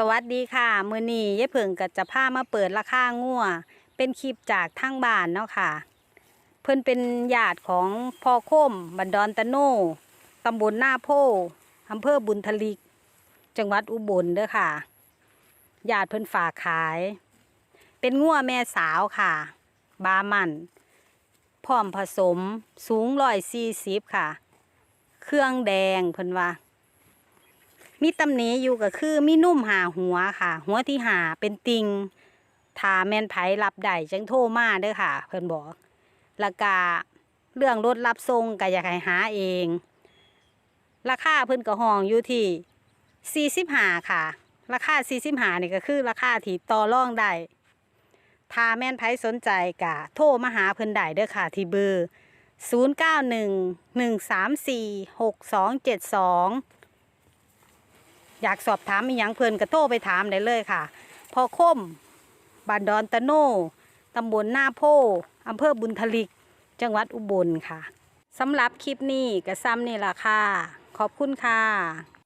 สวัสดีค่ะมือนี้ยายเผิงก็จะพามาเปิดราคางัวเป็นคลิปจากทางบ้านเนาะค่ะ เพิ่นเป็นญาติของพ่อโคมบันดอนตะโนตำบลหน้าโพอำเภอบุญทลิก จังหวัดอุบลเด้อค่ะญาติเพิ่นฝากขาย เป็นงัวแม่สาวค่ะ บามันพร้อมผสมสูงร้อยสี่สิบค่ะ เครื่องแดงเพิ่นว่า มีตำหนิอยู่ก็คือมีนุ่มหาหัวค่ะ หัวที่หาเป็นติงถ้าแมนไผรับได้จังโทรมาเด้อค่ะ เพิ่นบอกแล้วก็เรื่องรถรับส่งก็อยากให้หาเอง ราคาเพิ่นก็ห้องอยู่ที่ 45 ค่ะ ราคา 45นี่ก็คือราคาที่ต่อรองได้ถ้าแม่นไผสนใจก็โทรมาหาเพิ่นได้เด้อค่ะ ที่เบอร์ 0911346272 อยากสอบถามอีหยังเพิ่นก็โทรไปถามได้เลยค่ะ พอคมบ้านดอนตะโนตำบลหน้าโพอำเภอบุญทลิก จังหวัดอุบลค่ะสำหรับคลิปนี้ก็ซ้ำนี่ล่ะค่ะ ขอบคุณค่ะ